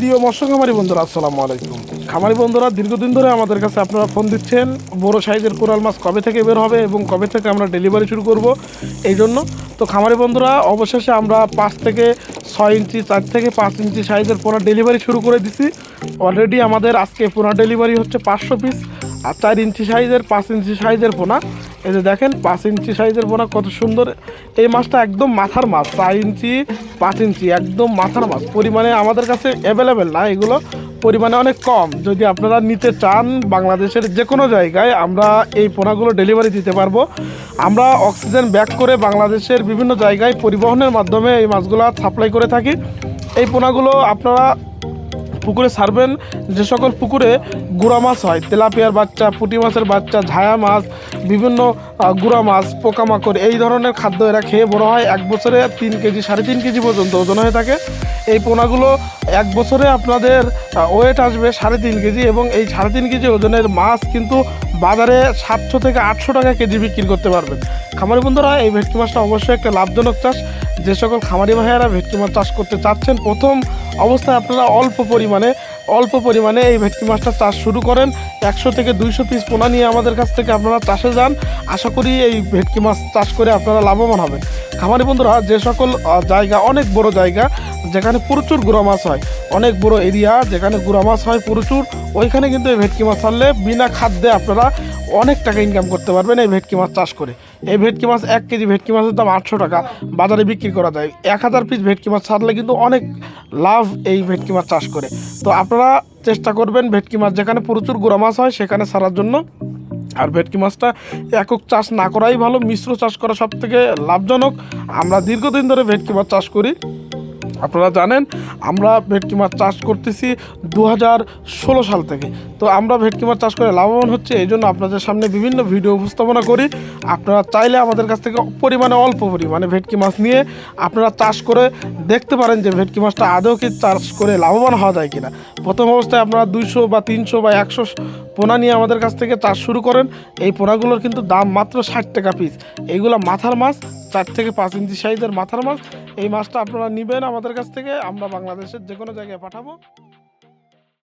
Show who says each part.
Speaker 1: প্রিয় মৎস্য খামারি বন্ধুরা, আসসালামু আলাইকুম। খামারি বন্ধুরা, দীর্ঘদিন ধরে আমাদের কাছে আপনারা ফোন দিচ্ছেন, বড় সাইজের কোরাল মাছ কবে থেকে বের হবে এবং কবে থেকে আমরা ডেলিভারি শুরু করব, এই জন্য। তো খামারি বন্ধুরা, অবশেষে আমরা পাঁচ থেকে ছয় ইঞ্চি, চার থেকে পাঁচ ইঞ্চি সাইজের পোনা ডেলিভারি শুরু করে দিছি। অলরেডি আমাদের আজকে পোনা ডেলিভারি হচ্ছে পাঁচশো পিস, আর চার ইঞ্চি সাইজের, পাঁচ ইঞ্চি সাইজের পোনা। এই যে দেখেন, পাঁচ ইঞ্চি সাইজের পোনা কত সুন্দর। এই মাছটা একদম মাথার মাছ, চার ইঞ্চি, পাঁচ ইঞ্চি, একদম মাথার মাছ। পরিমাণে আমাদের কাছে অ্যাভেলেবেল না, এগুলো পরিমাণে অনেক কম। যদি আপনারা নিতে চান বাংলাদেশের যে কোনো জায়গায়, আমরা এই পোনাগুলো ডেলিভারি দিতে পারব। আমরা অক্সিজেন ব্যাক করে বাংলাদেশের বিভিন্ন জায়গায় পরিবহনের মাধ্যমে এই মাছগুলো সাপ্লাই করে থাকি। এই পোনাগুলো আপনারা পুকুরে ছাড়বেন যে সকল পুকুরে গুড়া মাছ হয়, তেলাপিয়ার বাচ্চা, পুঁটি মাছের বাচ্চা, ঝায়া মাছ, বিভিন্ন গুড়া মাছ, পোকামাকড়, এই ধরনের খাদ্য এরা খেয়ে বড় হয় এক বছরে তিন কেজি, সাড়ে তিন কেজি পর্যন্ত ওজন হয়ে থাকে। এই পোনাগুলো এক বছরে আপনাদের ওয়েট আসবে সাড়ে তিন কেজি এবং এই সাড়ে তিন কেজি ওজনের মাছ কিন্তু বাজারে সাতশো থেকে আটশো টাকা কেজি বিক্রি করতে পারবেন। খামারি বন্ধুরা, এই ভেটকি মাছটা অবশ্যই একটা লাভজনক চাষ। যে সকল খামারি ভাইয়েরা ভেটকি মাছ চাষ করতে চাচ্ছেন, প্রথম অবস্থায় আপনারা অল্প পরিমাণে অল্প পরিমাণে এই ভেটকি মাছটা চাষ শুরু করেন। একশো থেকে দুইশো পিস পোনা নিয়ে আমাদের কাছ থেকে আপনারা চাষে যান। আশা করি এই ভেটকি মাছ চাষ করে আপনারা লাভবান হবেন। খামারি বন্ধুরা, যে সকল জায়গা, অনেক বড় জায়গা যেখানে প্রচুর গুঁড়া মাছ হয়। অনেক বড় এরিয়া যেখানে গুঁড়া মাছ হয় প্রচুর। ওইখানে কিন্তু এই ভেটকি মাছ ছাড়লে বিনা খাদ্যে আপনারা অনেক টাকা ইনকাম করতে পারবেন এই ভেটকি মাছ চাষ করে। এই ভেটকি মাছ এক কেজি ভেটকি মাছের দাম আটশো টাকা। বাজারে বিক্রি করা যায়। এক হাজার পিস ভেটকি মাছ ছাড়লে কিন্তু অনেক লাভ এই ভেটকি মাছ চাষ করে। তো আপনারা চেষ্টা করবেন ভেটকি মাছ যেখানে প্রচুর গুঁড়া মাছ হয় সেখানে ছাড়ার জন্য। আর ভেটকি মাছটা একক চাষ না করাই ভালো, মিশ্র চাষ করা সব থেকে লাভজনক। আমরা দীর্ঘদিন ধরে ভেটকি মাছ চাষ করি। আপনারা জানেন, আমরা ভেটকি মাছ চাষ করতেছি দু সাল থেকে। তো আমরা ভেটকি মাছ চাষ করে লাভবান হচ্ছে, এই জন্য আপনাদের সামনে বিভিন্ন ভিডিও উপস্থাপনা করি। আপনারা চাইলে আমাদের কাছ থেকে পরিমাণে অল্প পরিমাণে ভেটকি মাছ নিয়ে আপনারা চাষ করে দেখতে পারেন যে ভেটকি মাছটা আদৌ কি চাষ করে লাভবান হওয়া যায় কিনা। প্রথম অবস্থায় আপনারা দুইশো বা তিনশো বা একশো পোনা নিয়ে আমাদের কাছ থেকে চাষ শুরু করেন। এই পোনাগুলোর কিন্তু দাম মাত্র ষাট টাকা পিস এইগুলো মাথার মাছ, চার থেকে পাঁচ ইঞ্চি সাইজের মাথার মাছ এই মাছটা আপনারা নেবেন আমাদের কাছ থেকে আমরা বাংলাদেশের যে কোনো জায়গায় পাঠাবো।